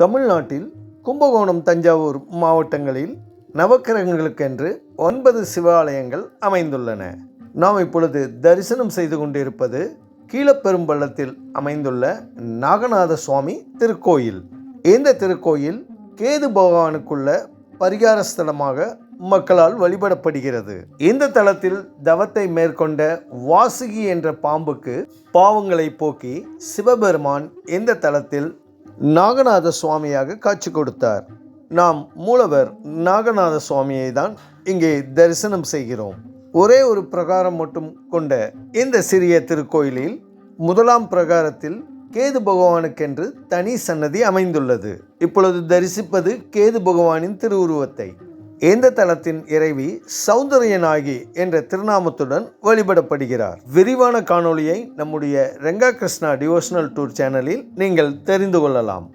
தமிழ்நாட்டில் கும்பகோணம் தஞ்சாவூர் மாவட்டங்களில் நவக்கிரகங்களுக்கென்று ஒன்பது சிவாலயங்கள் அமைந்துள்ளன. நாம் இப்பொழுது தரிசனம் செய்து கொண்டிருப்பது கீழப்பெரும்பள்ளத்தில் அமைந்துள்ள நாகநாத சுவாமி திருக்கோயில். இந்த திருக்கோயில் கேது பகவானுக்குள்ள பரிகார ஸ்தலமாக மக்களால் வழிபடப்படுகிறது. இந்த தலத்தில் தவத்தை மேற்கொண்ட வாசுகி என்ற பாம்புக்கு பாவங்களை போக்கி சிவபெருமான் இந்த தலத்தில் நாகநாத சுவாமியாக காட்சி கொடுத்தார். நாம் மூலவர் நாகநாத சுவாமியை தான் இங்கே தரிசனம் செய்கிறோம். ஒரே ஒரு பிரகாரம் மட்டும் கொண்ட இந்த சிறிய திருக்கோயிலில் முதலாம் பிரகாரத்தில் கேது பகவானுக்கென்று தனி சன்னதி அமைந்துள்ளது. இப்பொழுது தரிசிப்பது கேது பகவானின் திருவுருவத்தை. இந்த தலத்தின் இறைவி சௌந்தரியநாயகி என்ற திருநாமத்துடன் வழிபடப்படுகிறார் விரிவான காணொளியை நம்முடைய ரெங்கா கிருஷ்ணா டிவோஷனல் டூர் சேனலில் நீங்கள் தெரிந்து கொள்ளலாம்.